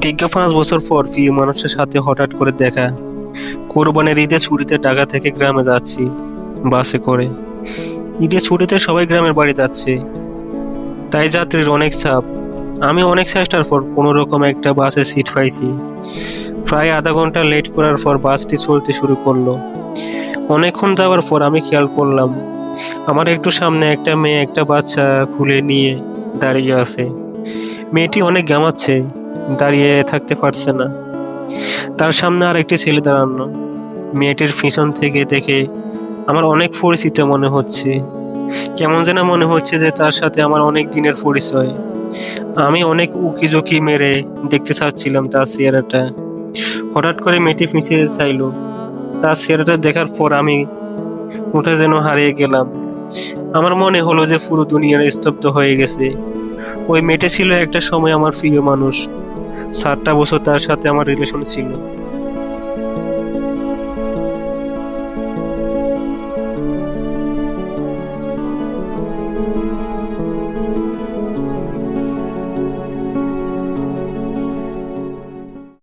দীর্ঘ পাঁচ বছর পর প্রিয় মানুষের সাথে হঠাৎ করে দেখা। কোরবানের ঈদের ছুটিতে ঢাকা থেকে গ্রামে যাচ্ছি, বাসে করে। ঈদের ছুটিতে সবাই গ্রামের বাড়ি যাচ্ছে। তাই যাত্রীর অনেক চাপ। আমি অনেক চেষ্টার পর কোনো রকম একটা বাসে সিট পাইছি। প্রায় আধা ঘণ্টা লেট করার পর বাসটি চলতে শুরু করল। অনেকক্ষণ যাওয়ার পর আমি খেয়াল করলাম, আমার একটু সামনে একটা মেয়ে একটা বাচ্চা খুলে নিয়ে দাঁড়িয়ে আছে। মেয়েটি অনেক গামাচ্ছে দাঁড়িয়ে থাকতে পারছে না। তার সামনে আর একটি ছেলে দাঁড়ানো। মেয়েটির পিছন থেকে দেখে আমার অনেক পরিচিত মনে হচ্ছে। কেমন যেন মনে হচ্ছে যে তার সাথে আমার অনেক দিনের পরিচয়। আমি অনেক উকি ঝুঁকি মেরে দেখতে চাচ্ছিলাম তার চেহারাটা। হঠাৎ করে মেয়েটি পিছিয়ে চাইল। তার চেহারাটা দেখার পর আমি উঠে যেন হারিয়ে গেলাম। আমার মনে হলো যে পুরো দুনিয়ার স্তব্ধ হয়ে গেছে। ওই মেয়েটা ছিল একটা সময় আমার প্রিয় মানুষ। সাতটা বছর তার সাথে আমার রিলেশন ছিল।